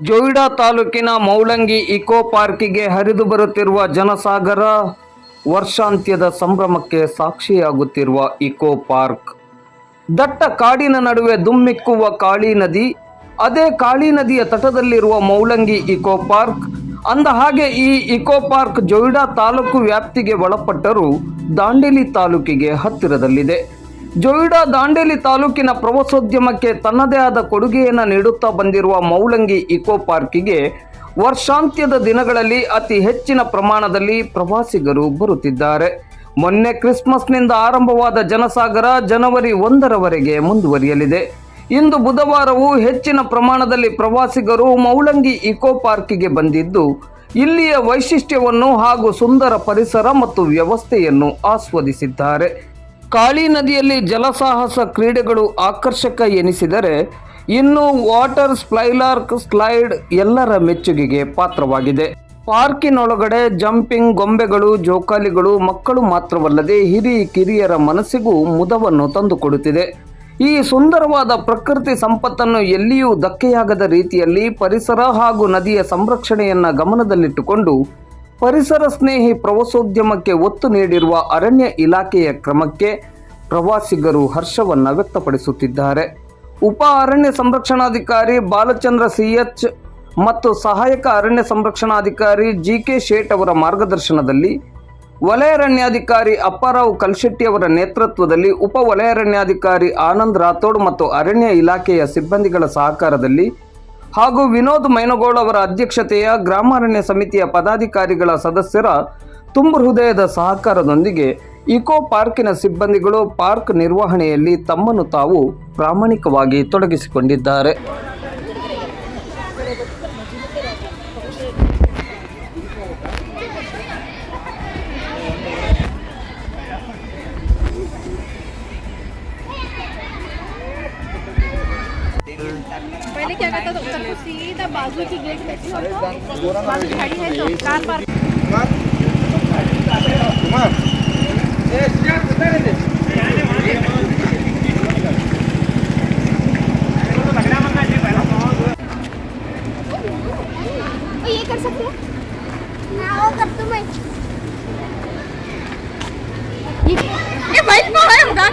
ಜೋಯಿಡಾ ತಾಲೂಕಿನ ಮೌಲಂಗಿ ಇಕೋ ಪಾರ್ಕಿಗೆ ಹರಿದು ಬರುತ್ತಿರುವ ಜನಸಾಗರ ವರ್ಷಾಂತ್ಯದ ಸಂಭ್ರಮಕ್ಕೆ ಸಾಕ್ಷಿಯಾಗುತ್ತಿರುವ ಇಕೋ ಪಾರ್ಕ್. ದಟ್ಟ ಕಾಡಿನ ನಡುವೆ ದುಮ್ಮಿಕ್ಕುವ ಕಾಳಿ ನದಿ, ಅದೇ ಕಾಳಿ ನದಿಯ ತಟದಲ್ಲಿರುವ ಮೌಲಂಗಿ ಇಕೋ ಪಾರ್ಕ್. ಅಂದ ಹಾಗೆ ಈ ಇಕೋ ಪಾರ್ಕ್ ಜೋಯಿಡಾ ತಾಲೂಕು ವ್ಯಾಪ್ತಿಗೆ ಒಳಪಟ್ಟರೂ ದಾಂಡೇಲಿ ತಾಲೂಕಿಗೆ ಹತ್ತಿರದಲ್ಲಿದೆ. ಜೊಯ್ಡಾ ದಾಂಡೇಲಿ ತಾಲೂಕಿನ ಪ್ರವಾಸೋದ್ಯಮಕ್ಕೆ ತನ್ನದೇ ಆದ ಕೊಡುಗೆಯನ್ನು ನೀಡುತ್ತಾ ಬಂದಿರುವ ಮೌಲಂಗಿ ಇಕೋ ಪಾರ್ಕಿಗೆ ವರ್ಷಾಂತ್ಯದ ದಿನಗಳಲ್ಲಿ ಅತಿ ಹೆಚ್ಚಿನ ಪ್ರಮಾಣದಲ್ಲಿ ಪ್ರವಾಸಿಗರು ಬರುತ್ತಿದ್ದಾರೆ. ಮೊನ್ನೆ ಕ್ರಿಸ್ಮಸ್ನಿಂದ ಆರಂಭವಾದ ಜನಸಾಗರ ಜನವರಿ ಒಂದರವರೆಗೆ ಮುಂದುವರಿಯಲಿದೆ. ಇಂದು ಬುಧವಾರವೂ ಹೆಚ್ಚಿನ ಪ್ರಮಾಣದಲ್ಲಿ ಪ್ರವಾಸಿಗರು ಮೌಲಂಗಿ ಇಕೋ ಪಾರ್ಕಿಗೆ ಬಂದಿದ್ದು, ಇಲ್ಲಿಯ ವೈಶಿಷ್ಟ್ಯವನ್ನು ಹಾಗೂ ಸುಂದರ ಪರಿಸರ ಮತ್ತು ವ್ಯವಸ್ಥೆಯನ್ನು ಆಸ್ವಾದಿಸಿದ್ದಾರೆ. ಕಾಳಿ ನದಿಯಲ್ಲಿ ಜಲಸಾಹಸ ಕ್ರೀಡೆಗಳು ಆಕರ್ಷಕ ಎನಿಸಿದರೆ ಇನ್ನು ವಾಟರ್ ಸ್ಪ್ಲೈಲಾರ್ಕ್ ಸ್ಲೈಡ್ ಎಲ್ಲರ ಮೆಚ್ಚುಗೆಗೆ ಪಾತ್ರವಾಗಿದೆ. ಪಾರ್ಕಿನೊಳಗಡೆ ಜಂಪಿಂಗ್ ಗೊಂಬೆಗಳು, ಜೋಕಾಲಿಗಳು, ಮಕ್ಕಳು ಮಾತ್ರವಲ್ಲದೆ ಹಿರಿ ಕಿರಿಯರ ಮನಸ್ಸಿಗೂ ಮುದವನ್ನು ತಂದುಕೊಡುತ್ತಿದೆ. ಈ ಸುಂದರವಾದ ಪ್ರಕೃತಿ ಸಂಪತ್ತನ್ನು ಎಲ್ಲಿಯೂ ಧಕ್ಕೆಯಾಗದ ರೀತಿಯಲ್ಲಿ ಪರಿಸರ ಹಾಗೂ ನದಿಯ ಸಂರಕ್ಷಣೆಯನ್ನು ಗಮನದಲ್ಲಿಟ್ಟುಕೊಂಡು ಪರಿಸರ ಸ್ನೇಹಿ ಪ್ರವಾಸೋದ್ಯಮಕ್ಕೆ ಒತ್ತು ನೀಡಿರುವ ಅರಣ್ಯ ಇಲಾಖೆಯ ಕ್ರಮಕ್ಕೆ ಪ್ರವಾಸಿಗರು ಹರ್ಷವನ್ನು ವ್ಯಕ್ತಪಡಿಸುತ್ತಿದ್ದಾರೆ. ಉಪ ಅರಣ್ಯ ಸಂರಕ್ಷಣಾಧಿಕಾರಿ ಬಾಲಚಂದ್ರ ಸಿಎಚ್ ಮತ್ತು ಸಹಾಯಕ ಅರಣ್ಯ ಸಂರಕ್ಷಣಾಧಿಕಾರಿ ಜಿ ಕೆ ಶೇಟ್ ಅವರ ಮಾರ್ಗದರ್ಶನದಲ್ಲಿ ವಲಯಾರಣ್ಯಾಧಿಕಾರಿ ಅಪ್ಪಾರಾವ್ ಕಲ್ಶೆಟ್ಟಿ ಅವರ ನೇತೃತ್ವದಲ್ಲಿ ಉಪ ವಲಯಾರಣ್ಯಾಧಿಕಾರಿ ಆನಂದ್ ರಾಥೋಡ್ ಮತ್ತು ಅರಣ್ಯ ಇಲಾಖೆಯ ಸಿಬ್ಬಂದಿಗಳ ಸಹಕಾರದಲ್ಲಿ ಹಾಗೂ ವಿನೋದ್ ಮೈನಗೌಡ ಅವರ ಅಧ್ಯಕ್ಷತೆಯ ಗ್ರಾಮಾರಣ್ಯ ಸಮಿತಿಯ ಪದಾಧಿಕಾರಿಗಳ ಸದಸ್ಯರ ತುಂಬ ಹೃದಯದ ಸಹಕಾರದೊಂದಿಗೆ ಇಕೋ ಪಾರ್ಕಿನ ಸಿಬ್ಬಂದಿಗಳು ಪಾರ್ಕ್ ನಿರ್ವಹಣೆಯಲ್ಲಿ ತಮ್ಮನ್ನು ತಾವು ಪ್ರಾಮಾಣಿಕವಾಗಿ ತೊಡಗಿಸಿಕೊಂಡಿದ್ದಾರೆ. रहता तो उत्तर सीधा बाजू की गेट बैठी खड़ी है। चौकान तो पर ये कर सकते हो? ना वो कर तो तुम्हें ये ये भाई को है उड़ान